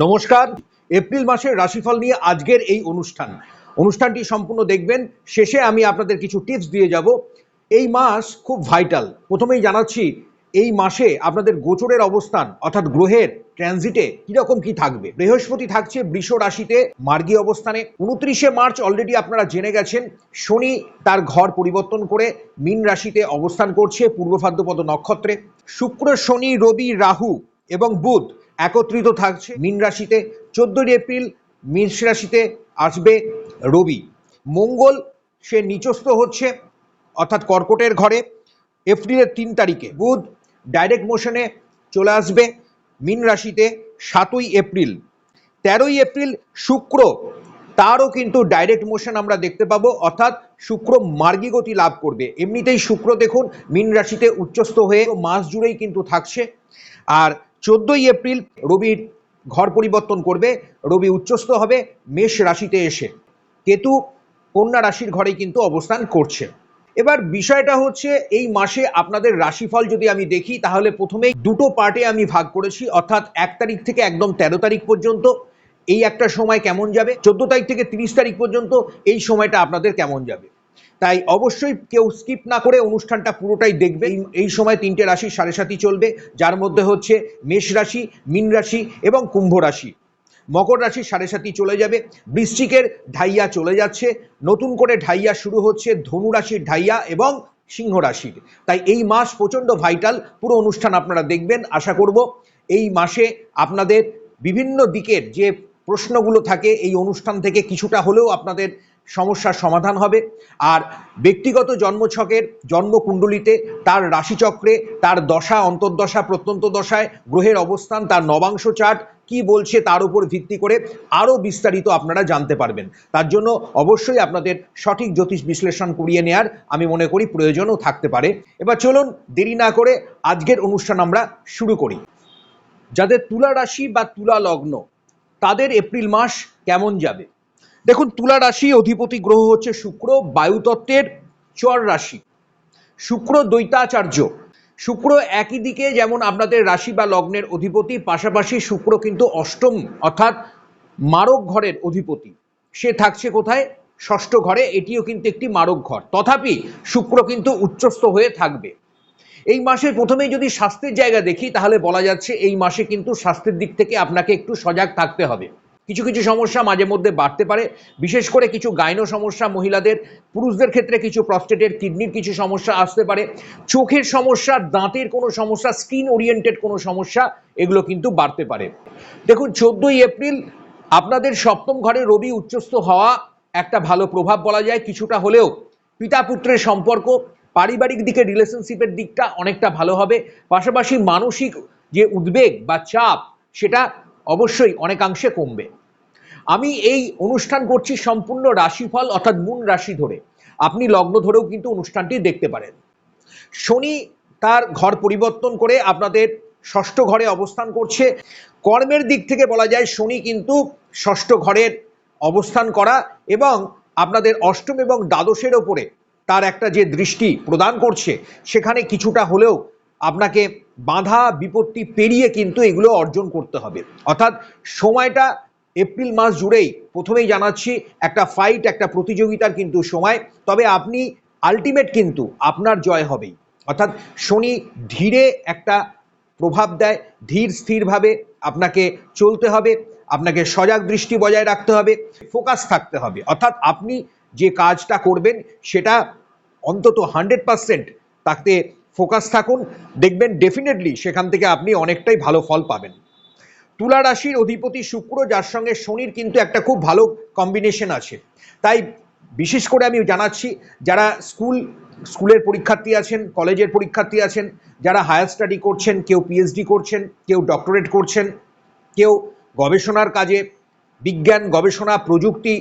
নমস্কার। এপ্রিল মাসের রাশিফল নিয়ে আজকের এই অনুষ্ঠান। অনুষ্ঠানটি সম্পূর্ণ দেখবেন। শেষে আমি আপনাদের কিছু টিপস দিয়ে যাব। এই মাস খুব ভাইটাল প্রথমেই জানাচ্ছি, এই মাসে আপনাদের গোচরের অবস্থান, অর্থাৎ গ্রহের ট্রানজিটে কীরকম কি থাকবে? বৃহস্পতি থাকছে বৃষ রাশিতে, মার্গী অবস্থানে। উনত্রিশে মার্চ অলরেডি আপনারা জেনে গেছেন, শনি তার ঘর পরিবর্তন করে মীন রাশিতে অবস্থান করছে, পূর্ব ভাদ্রপদ নক্ষত্রে। শুক্র, শনি, রবি, রাহু এবং বুধ একত্রিত থাকছে। মীন রাশিতে চোদ্দই এপ্রিল মেষ রাশিতে আসবে রবি। মঙ্গল, সে নিচস্থ হচ্ছে, অর্থাৎ কর্কটের ঘরে। এপ্রিলের তিন তারিখে বুধ ডাইরেক্ট মোশনে চলে আসবে মীন রাশিতে সাতই এপ্রিল। তেরোই এপ্রিল শুক্র, তারও কিন্তু ডাইরেক্ট মোশন আমরা দেখতে পাবো, অর্থাৎ শুক্র মার্গী গতি লাভ করবে। এমনিতেই শুক্র দেখুন মীন রাশিতে উচ্চস্থ হয়ে মাস জুড়েই কিন্তু থাকছে। আর চোদ্দই এপ্রিল রবির ঘর পরিবর্তন করবে, রবি উচ্চস্থ হবে, মেষ রাশিতে এসে। কেতু কন্যা রাশির ঘরে কিন্তু অবস্থান করছে। এবার বিষয়টা হচ্ছে, এই মাসে আপনাদের রাশিফল যদি আমি দেখি, তাহলে প্রথমেই দুটো পার্টে আমি ভাগ করেছি, অর্থাৎ এক তারিখ থেকে একদম তেরো তারিখ পর্যন্ত। এই একটা সময় কেমন যাবে? চোদ্দ তারিখ থেকে তিরিশ তারিখ পর্যন্ত এই সময়টা আপনাদের কেমন যাবে? তাই অবশ্যই কেউ স্কিপ না করে অনুষ্ঠানটা পুরোটাই দেখবে। এই- সময় তিনটে রাশি সাড়ে সাতই চলবে যার মধ্যে হচ্ছে মেষ রাশি মীন রাশি এবং কুম্ভ রাশি। মকর রাশির সাড়ে সাতই চলে যাবে বৃশ্চিকের ঢাইয়া চলে যাচ্ছে নতুন করে ঢাইয়া শুরু হচ্ছে ধনু রাশির ঢাইয়া এবং সিংহ রাশির। তাই এই মাস প্রচণ্ড ভাইটাল পুরো অনুষ্ঠান আপনারা দেখবেন আশা করব এই মাসে আপনাদের বিভিন্ন দিকের যে প্রশ্নগুলো থাকে এই অনুষ্ঠান থেকে কিছুটা হলেও আপনাদের সমস্যার সমাধান হবে। আর ব্যক্তিগত জন্মছকের জন্মকুণ্ডলিতে তার রাশিচক্রে তার দশা, অন্তর্দশা, প্রত্যন্ত দশায় গ্রহের অবস্থান, তার নবাংশ চার্ট কি বলছে তার উপর ভিত্তি করে আরও বিস্তারিত আপনারা জানতে পারবেন। তার জন্য অবশ্যই আপনাদের সঠিক জ্যোতিষ বিশ্লেষণ করিয়ে নেয়ার আমি মনে করি প্রয়োজনও থাকতে পারে। এবার চলুন দেরি না করে আজকের অনুষ্ঠান আমরা শুরু করি। যাদের তুলা রাশি বা তুলা লগ্ন, তাদের এপ্রিল মাস কেমন যাবে? দেখুন, তুলা রাশি অধিপতি গ্রহ হচ্ছে শুক্র বায়ুতত্ত্বের চর রাশি। শুক্র দ্বৈতাচার্য। শুক্র একই দিকে যেমন আপনাদের রাশি বা লগ্নের অধিপতি, পাশাপাশি শুক্র কিন্তু অষ্টম অর্থাৎ মারক ঘরের অধিপতি। সে থাকছে কোথায়? ষষ্ঠ ঘরে, এটিও কিন্তু একটি মারক ঘর। তথাপি শুক্র কিন্তু উচ্চস্থ হয়ে থাকবে। এই মাসে প্রথমেই যদি স্বাস্থ্যের জায়গা দেখি, তাহলে বলা যাচ্ছে এই মাসে কিন্তু স্বাস্থ্যের দিক থেকে আপনাকে একটু সজাগ থাকতে হবে। কিছু কিছু সমস্যা মাঝে মধ্যে বাড়তে পারে। বিশেষ করে কিছু গাইনো সমস্যা মহিলাদের, পুরুষদের ক্ষেত্রে কিছু প্রস্টেটের কিডনির কিছু সমস্যা আসতে পারে। চোখের সমস্যা, দাঁতের কোনো সমস্যা স্কিন ওরিয়েন্টেড কোনো সমস্যা, এগুলো কিন্তু বাড়তে পারে। দেখুন, চোদ্দোই এপ্রিল আপনাদের সপ্তম ঘরে রবি উচ্চস্থ হওয়া একটা ভালো প্রভাব বলা যায়। কিছুটা হলেও পিতা পুত্রের সম্পর্ক, পারিবারিক দিকে রিলেশনশিপের দিকটা অনেকটা ভালো হবে। পাশাপাশি মানসিক যে উদ্বেগ বা চাপ, সেটা অবশ্যই অনেকাংশে কমবে। আমি এই অনুষ্ঠান করছি সম্পূর্ণ রাশিফল অর্থাৎ মূল রাশি ধরে। আপনি লগ্ন ধরেও কিন্তু অনুষ্ঠানটি দেখতে পারেন। শনি তার ঘর পরিবর্তন করে আপনাদের ষষ্ঠ ঘরে অবস্থান করছে। কর্মের দিক থেকে বলা যায় শনি কিন্তু ষষ্ঠ ঘরের অবস্থান করা এবং আপনাদের অষ্টম এবং দ্বাদশের ওপরে তার একটা যে দৃষ্টি প্রদান করছে, সেখানে কিছুটা হলেও আপনাকে বাধা বিপত্তি পেরিয়ে কিন্তু এগুলো অর্জন করতে হবে। অর্থাৎ সময়টা এপ্রিল মাস জুড়েই প্রথমেই জানাচ্ছি, একটা ফাইট একটা প্রতিযোগিতার কিন্তু সময়। তবে আপনি আলটিমেট কিন্তু আপনার জয় হবেই। অর্থাৎ শনি ধীরে একটা প্রভাব দেয়, ধীর স্থিরভাবে আপনাকে চলতে হবে, আপনাকে সজাগ দৃষ্টি বজায় রাখতে হবে ফোকাস থাকতে হবে। অর্থাৎ আপনি যে কাজটা করবেন সেটা অন্তত হান্ড্রেড পারসেন্ট তাতে ফোকাস থাকুন। দেখবেন ডেফিনেটলি সেখান থেকে আপনি অনেকটাই ভালো ফল পাবেন। তুলা রাশির অধিপতি শুক্র, যার সঙ্গে শনির কিন্তু একটা খুব ভালো কম্বিনেশন আছে। তাই বিশেষ করে আমি জানাচ্ছি, যারা স্কুল, স্কুলের পরীক্ষার্থী আছেন, কলেজের পরীক্ষার্থী আছেন, যারা হায়ার স্টাডি করছেন, কেউ পিএইচডি করছেন, কেউ ডক্টরেট করছেন, কেউ গবেষণার কাজে, বিজ্ঞান, গবেষণা, প্রযুক্তি,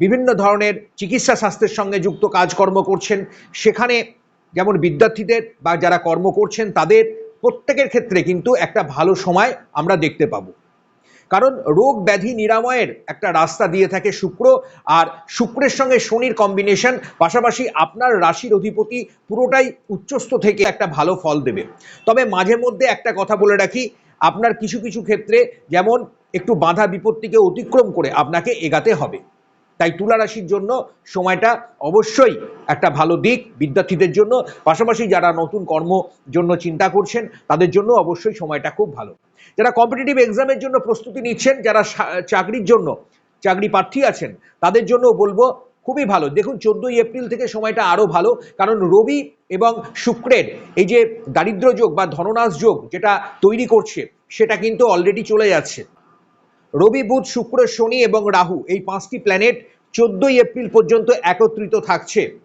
বিভিন্ন ধরনের চিকিৎসা স্বাস্থ্যের সঙ্গে যুক্ত কাজকর্ম করছেন, সেখানে যেমন বিদ্যার্থীদের বা যারা কর্ম করছেন তাদের প্রত্যেকের ক্ষেত্রে কিন্তু একটা ভালো সময় আমরা দেখতে পাবো। কারণ রোগ ব্যাধি নিরাময়ের একটা রাস্তা দিয়ে থাকে শুক্র, আর শুক্রের সঙ্গে শনির কম্বিনেশন পাশাপাশি আপনার রাশির অধিপতি পুরোটাই উচ্চস্থ থেকে একটা ভালো ফল দেবে। তবে মাঝে মধ্যে একটা কথা বলে রাখি, আপনার কিছু কিছু ক্ষেত্রে যেমন একটু বাধা বিপত্তিকে অতিক্রম করে আপনাকে এগাতে হবে। তাই তুলা রাশির জন্য সময়টা অবশ্যই একটা ভালো দিক বিদ্যার্থীদের জন্য। পাশাপাশি যারা নতুন কর্ম জন্য চিন্তা করছেন, তাদের জন্য অবশ্যই সময়টা খুব ভালো। যারা কম্পিটিটিভ এক্সামের জন্য প্রস্তুতি নিচ্ছেন, যারা চাকরির জন্য চাকরি প্রার্থী আছেন, তাদের জন্য বলব খুবই ভালো। দেখুন, চোদ্দোই এপ্রিল থেকে সময়টা আরও ভালো, কারণ রবি এবং শুক্রের এই যে দারিদ্র যোগ বা ধননাশ যোগ যেটা তৈরি করছে, সেটা কিন্তু অলরেডি চলে যাচ্ছে। রবি বুধ, শুক্র, শনি এবং রাহু এই পাঁচটি প্ল্যানেট চোদ্দই এপ্রিল পর্যন্ত একত্রিত থাকছে।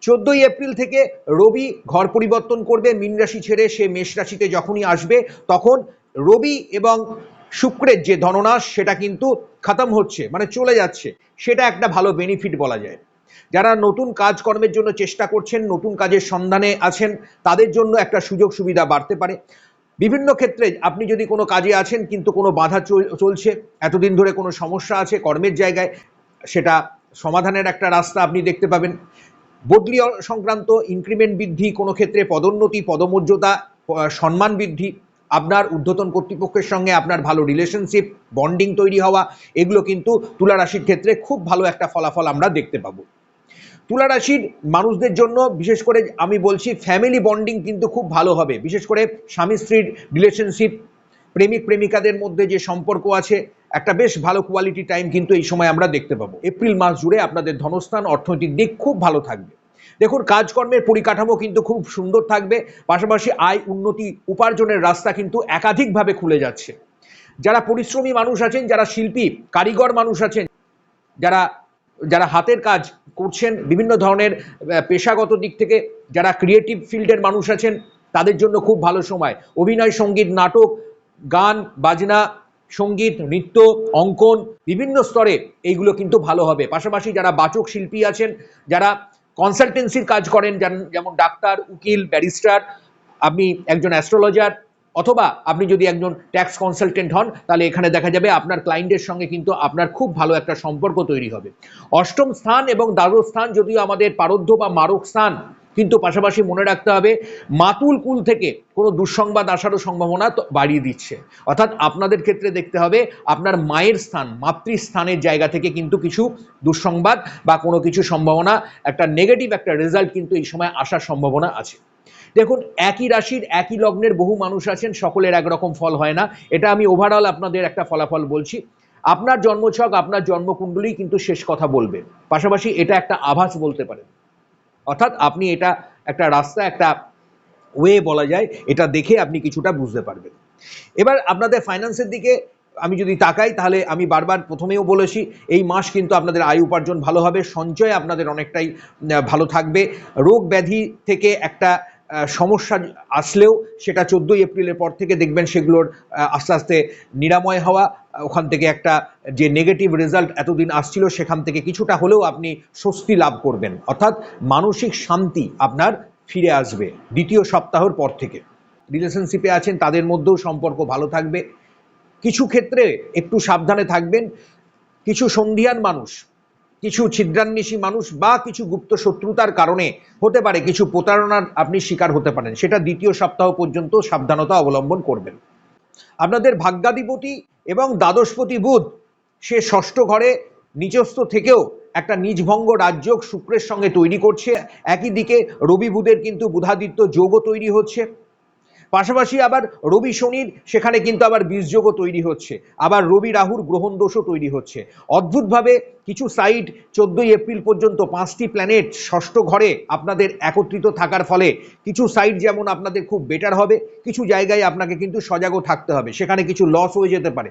চোদ্দোই এপ্রিল থেকে রবি ঘর পরিবর্তন করবে, মীন রাশি ছেড়ে সে মেষ রাশিতে যখনই আসবে, তখন রবি এবং শুক্রের যে ধননাশ, সেটা কিন্তু খতম হচ্ছে মানে চলে যাচ্ছে। সেটা একটা ভালো বেনিফিট বলা যায়। যারা নতুন কাজকর্মের জন্য চেষ্টা করছেন, নতুন কাজের সন্ধানে আছেন, তাদের জন্য একটা সুযোগ সুবিধা বাড়তে পারে। বিভিন্ন ক্ষেত্রে আপনি যদি কোনো কাজে আছেন, কিন্তু কোনো বাধা চল- চলছে, এতদিন ধরে কোনো সমস্যা আছে কর্মের জায়গায়, সেটা সমাধানের একটা রাস্তা আপনি দেখতে পাবেন। বদলি সংক্রান্ত ইনক্রিমেন্ট বৃদ্ধি, কোনো ক্ষেত্রে পদোন্নতি, পদমর্যাদা সম্মান বৃদ্ধি, আপনার ঊর্ধ্বতন কর্তৃপক্ষের সঙ্গে আপনার ভালো রিলেশনশিপ বন্ডিং তৈরি হওয়া, এগুলো কিন্তু তুলা রাশির ক্ষেত্রে খুব ভালো একটা ফলাফল আমরা দেখতে পাবো। তুলা রাশির মানুষদের জন্য, বিশেষ করে আমি বলছি ফ্যামিলি বন্ডিং কিন্তু খুব ভালো হবে। বিশেষ করে স্বামী স্ত্রীর রিলেশনশিপ প্রেমিক প্রেমিকাদের মধ্যে যে সম্পর্ক আছে, একটা বেশ ভালো কোয়ালিটি টাইম কিন্তু এই সময় আমরা দেখতে পাবো। এপ্রিল মাস জুড়ে আপনাদের ধনস্থান, অর্থনৈতিক দিক খুব ভালো থাকবে। দেখুন, কাজকর্মের পরিকাঠামো কিন্তু খুব সুন্দর থাকবে, পাশাপাশি আয় উন্নতি উপার্জনের রাস্তা কিন্তু একাধিকভাবে খুলে যাচ্ছে। যারা পরিশ্রমী মানুষ আছেন, যারা শিল্পী, কারিগর মানুষ আছেন, যারা যারা হাতের কাজ করছেন, বিভিন্ন ধরনের পেশাগত দিক থেকে যারা ক্রিয়েটিভ ফিল্ডের মানুষ আছেন, তাদের জন্য খুব ভালো সময়। অভিনয়, সংগীত, নাটক, গান, বাজনা, সংগীত, নৃত্য, অঙ্কন, বিভিন্ন স্তরে এইগুলো কিন্তু ভালো হবে। পাশাপাশি যারা বাচক শিল্পী আছেন, যারা কনসালটেন্সির কাজ করেন যেমন ডাক্তার, উকিল ব্যারিস্টার আপনি একজন অ্যাস্ট্রোলজার অথবা আপনি যদি একজন ট্যাক্স কনসালটেন্ট হন, তাহলে এখানে দেখা যাবে আপনার ক্লায়েন্টের সঙ্গে কিন্তু আপনার খুব ভালো একটা সম্পর্ক তৈরি হবে। অষ্টম স্থান এবং দ্বাদশ স্থান যদিও আমাদের পারধ্য বা মারক স্থান, কিন্তু পাশাপাশি মনে রাখতে হবে, মাতুল কুল থেকে কোনো দুঃসংবাদ আসারও সম্ভাবনা বাড়িয়ে দিচ্ছে। অর্থাৎ আপনাদের ক্ষেত্রে দেখতে হবে, আপনার মায়ের স্থান, মাতৃস্থানের জায়গা থেকে কিন্তু কিছু দুঃসংবাদ বা কোনো কিছু সম্ভাবনা, একটা নেগেটিভ একটা রেজাল্ট কিন্তু এই সময় আসার সম্ভাবনা আছে। দেখুন, একই রাশির একই লগ্নের বহু মানুষ আছেন, সকলের একরকম ফল হয় না। এটা আমি ওভারঅল আপনাদের একটা ফলাফল বলছি। আপনার জন্মছক, আপনার জন্মকুণ্ডলী কিন্তু শেষ কথা বলবে। পাশাপাশি এটা একটা আভাস বলতে পারেন। অর্থাৎ আপনি এটা একটা রাস্তা, একটা ওয়ে বলা যায়, এটা দেখে আপনি কিছুটা বুঝতে পারবেন। এবার আপনাদের ফাইন্যান্সের দিকে আমি যদি তাকাই, তাহলে আমি বারবার প্রথমেও বলেছি, এই মাস কিন্তু আপনাদের আয় উপার্জন ভালো হবে, সঞ্চয় আপনাদের অনেকটাই ভালো থাকবে। রোগ ব্যাধি থেকে একটা সমস্যা আসলেও সেটা চোদ্দোই এপ্রিলের পর থেকে দেখবেন সেগুলোর আস্তে আস্তে নিরাময় হওয়া ওখান থেকে একটা যে নেগেটিভ রেজাল্ট এতদিন আসছিল সেখান থেকে কিছুটা হলেও আপনি স্বস্তি লাভ করবেন। অর্থাৎ মানসিক শান্তি আপনার ফিরে আসবে দ্বিতীয় সপ্তাহর পর থেকে। রিলেশনশিপে আছেন, তাদের মধ্যেও সম্পর্ক ভালো থাকবে। কিছু ক্ষেত্রে একটু সাবধানে থাকবেন। কিছু সন্ধিয়ান মানুষ কিছু ছিদ্রান্বেষী মানুষ বা কিছু গুপ্ত শত্রুতার কারণে হতে পারে কিছু প্রতারণার আপনি শিকার হতে পারেন। সেটা দ্বিতীয় সপ্তাহ পর্যন্ত সাবধানতা অবলম্বন করবেন। আপনাদের ভাগ্যাধিপতি এবং দ্বাদশপতি বুধ, সে ষষ্ঠ ঘরে নিজস্ব থেকেও একটা নিজভঙ্গ রাজ্য শুক্রের সঙ্গে তৈরি করছে। একই দিকে রবি বুধের কিন্তু বুধাদিত্য যোগও তৈরি হচ্ছে। পাশাপাশি আবার রবি শনির, সেখানে কিন্তু আবার বীজযোগও তৈরি হচ্ছে। আবার রবি রাহুর গ্রহণ দোষও তৈরি হচ্ছে। অদ্ভুতভাবে কিছু সাইড চোদ্দোই এপ্রিল পর্যন্ত পাঁচটি প্ল্যানেট ষষ্ঠ ঘরে আপনাদের একত্রিত থাকার ফলে কিছু সাইড যেমন আপনাদের খুব বেটার হবে, কিছু জায়গায় আপনাকে কিন্তু সজাগও থাকতে হবে। সেখানে কিছু লস হয়ে যেতে পারে।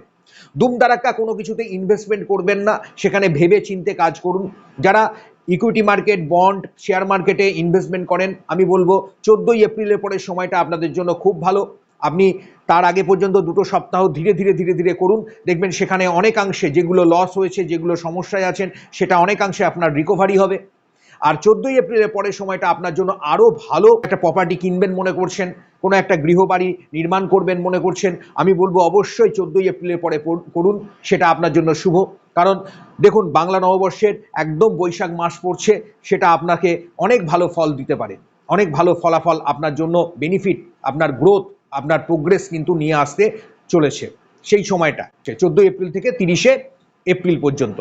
দুমদারাক্কা কোনো কিছুতে ইনভেস্টমেন্ট করবেন না। সেখানে ভেবে চিনতে কাজ করুন। যারা ইকুইটি মার্কেট বন্ড শেয়ার মার্কেটে ইনভেস্টমেন্ট করেন। আমি বলব, চোদ্দোই এপ্রিলের পরে সময়টা আপনাদের জন্য খুব ভালো। আপনি তার আগে পর্যন্ত দুটো সপ্তাহ ধীরে ধীরে ধীরে ধীরে করুন। দেখবেন সেখানে অনেকাংশে যেগুলো লস হয়েছে, যেগুলো সমস্যায় আছেন, সেটা অনেকাংশে আপনার রিকভারি হবে। আর চোদ্দোই এপ্রিলের পরের সময়টা আপনার জন্য আরও ভালো। একটা প্রপার্টি কিনবেন মনে করছেন। কোনো একটা গৃহবাড়ি নির্মাণ করবেন মনে করছেন, আমি বলব অবশ্যই চোদ্দোই এপ্রিলের পরে করুন, সেটা আপনার জন্য শুভ। কারণ দেখুন, বাংলা নববর্ষের একদম বৈশাখ মাস পড়ছে, সেটা আপনাকে অনেক ভালো ফল দিতে পারে। অনেক ভালো ফলাফল আপনার জন্য বেনিফিট আপনার গ্রোথ আপনার প্রোগ্রেস কিন্তু নিয়ে আসতে চলেছে। সেই সময়টা চোদ্দোই এপ্রিল থেকে তিরিশে এপ্রিল পর্যন্ত।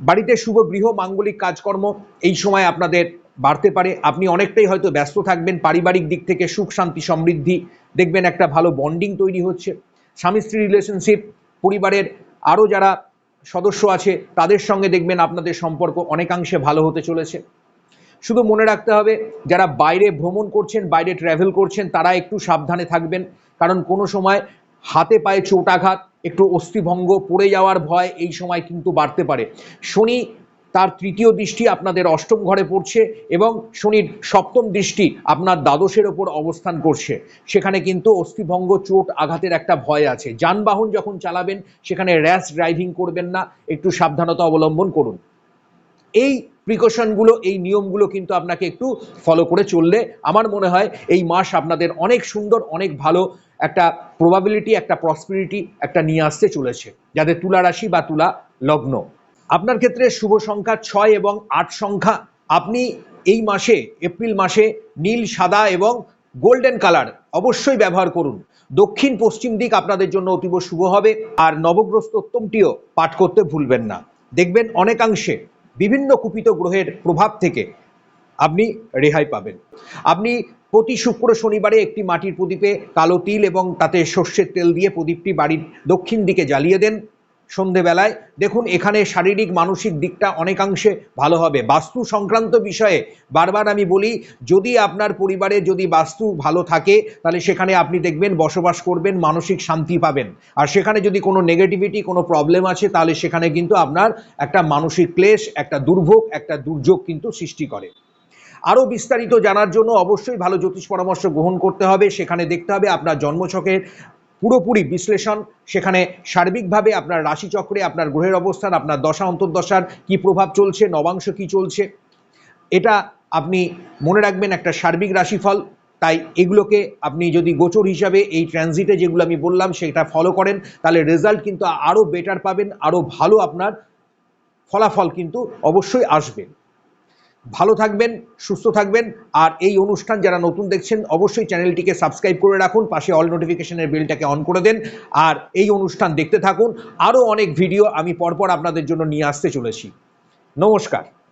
বাড়িতে শুভ, গৃহ, মাঙ্গলিক কাজকর্ম, এই সময় আপনাদের বাড়তে পারে। আপনি অনেকটাই হয়তো ব্যস্ত থাকবেন, পারিবারিক দিক থেকে সুখ, শান্তি, সমৃদ্ধি। দেখবেন একটা ভালো বন্ডিং তৈরি হচ্ছে। স্বামী স্ত্রী রিলেশনশিপ পরিবারের আরও যারা সদস্য আছে, তাদের সঙ্গে দেখবেন আপনাদের সম্পর্ক অনেকাংশে ভালো হতে চলেছে। শুধু মনে রাখতে হবে, যারা বাইরে ভ্রমণ করছেন, বাইরে ট্র্যাভেল করছেন, তারা একটু সাবধানে থাকবেন। কারণ কোনো সময় হাতে পায়ে চোটাঘাত একটু অস্থিভঙ্গ, পড়ে যাওয়ার ভয় এই সময় কিন্তু বাড়তে পারে। শনি তার তৃতীয় দৃষ্টি আপনাদের অষ্টম ঘরে পড়ছে এবং শনির সপ্তম দৃষ্টি আপনার দ্বাদশের ওপর অবস্থান করছে। সেখানে কিন্তু অস্থিভঙ্গ চোট আঘাতের একটা ভয় আছে। যানবাহন যখন চালাবেন, সেখানে র্যাশ ড্রাইভিং করবেন না। একটু সাবধানতা অবলম্বন করুন। এই প্রিকশনগুলো এই নিয়মগুলো কিন্তু আপনাকে একটু ফলো করে চললে আমার মনে হয় এই মাস আপনাদের অনেক সুন্দর, অনেক ভালো একটা প্রবাবিলিটি একটা প্রসপিরিটি একটা নিয়ে আসতে চলেছে। যাদের তুলা রাশি বা তুলা লগ্ন। আপনার ক্ষেত্রে শুভ সংখ্যা ছয় এবং আট সংখ্যা। আপনি এই মাসে, এপ্রিল মাসে নীল, সাদা এবং গোল্ডেন কালার অবশ্যই ব্যবহার করুন। দক্ষিণ, পশ্চিম দিক আপনাদের জন্য অতীব শুভ হবে। আর নবগ্রস্ত উত্তমটিও পাঠ করতে ভুলবেন না। দেখবেন অনেকাংশে বিভিন্ন কুপিত গ্রহের প্রভাব থেকে আপনি রেহাই পাবেন। আপনি প্রতি শুক্র শনিবারে একটি মাটির প্রদীপে কালো তিল এবং তাতে সর্ষের তেল দিয়ে প্রদীপটি বাড়ির দক্ষিণ দিকে জ্বালিয়ে দেন। সন্ধেবেলায়। দেখুন, এখানে শারীরিক, মানসিক দিকটা অনেকাংশে ভালো হবে। বাস্তু সংক্রান্ত বিষয়ে বারবার আমি বলি, যদি আপনার পরিবারে যদি বাস্তু ভালো থাকে, তাহলে সেখানে আপনি দেখবেন বসবাস করবেন, মানসিক শান্তি পাবেন। আর সেখানে যদি কোনো নেগেটিভিটি কোনো প্রবলেম আছে, তাহলে সেখানে কিন্তু আপনার একটা মানসিক ক্লেশ, একটা দুর্ভোগ, একটা দুর্যোগ কিন্তু সৃষ্টি করে। আরও বিস্তারিত জানার জন্য অবশ্যই ভালো জ্যোতিষ পরামর্শ গ্রহণ করতে হবে। সেখানে দেখতে হবে আপনার জন্মছকের পুরোপুরি বিশ্লেষণ। সেখানে সার্বিকভাবে আপনার রাশিচক্রে আপনার গ্রহের অবস্থান, আপনার দশা, অন্তর্দশার কি প্রভাব চলছে, নবাংশ কি চলছে, এটা আপনি মনে রাখবেন একটা সার্বিক রাশিফল। তাই এগুলোকে আপনি যদি গোচর হিসাবে এই ট্রানজিটে যেগুলো আমি বললাম সেটা ফলো করেন, তাহলে রেজাল্ট কিন্তু আরও বেটার পাবেন আরও ভালো আপনার ফলাফল কিন্তু অবশ্যই আসবে। ভালো থাকবেন, সুস্থ থাকবেন। আর এই অনুষ্ঠান যারা নতুন দেখছেন, অবশ্যই চ্যানেলটিকে সাবস্ক্রাইব করে রাখুন, পাশে অল নোটিফিকেশনের বেলটাকে অন করে দেন। আর এই অনুষ্ঠান দেখতে থাকুন। আরও অনেক ভিডিও আমি পরপর আপনাদের জন্য নিয়ে আসতে চলেছি। নমস্কার।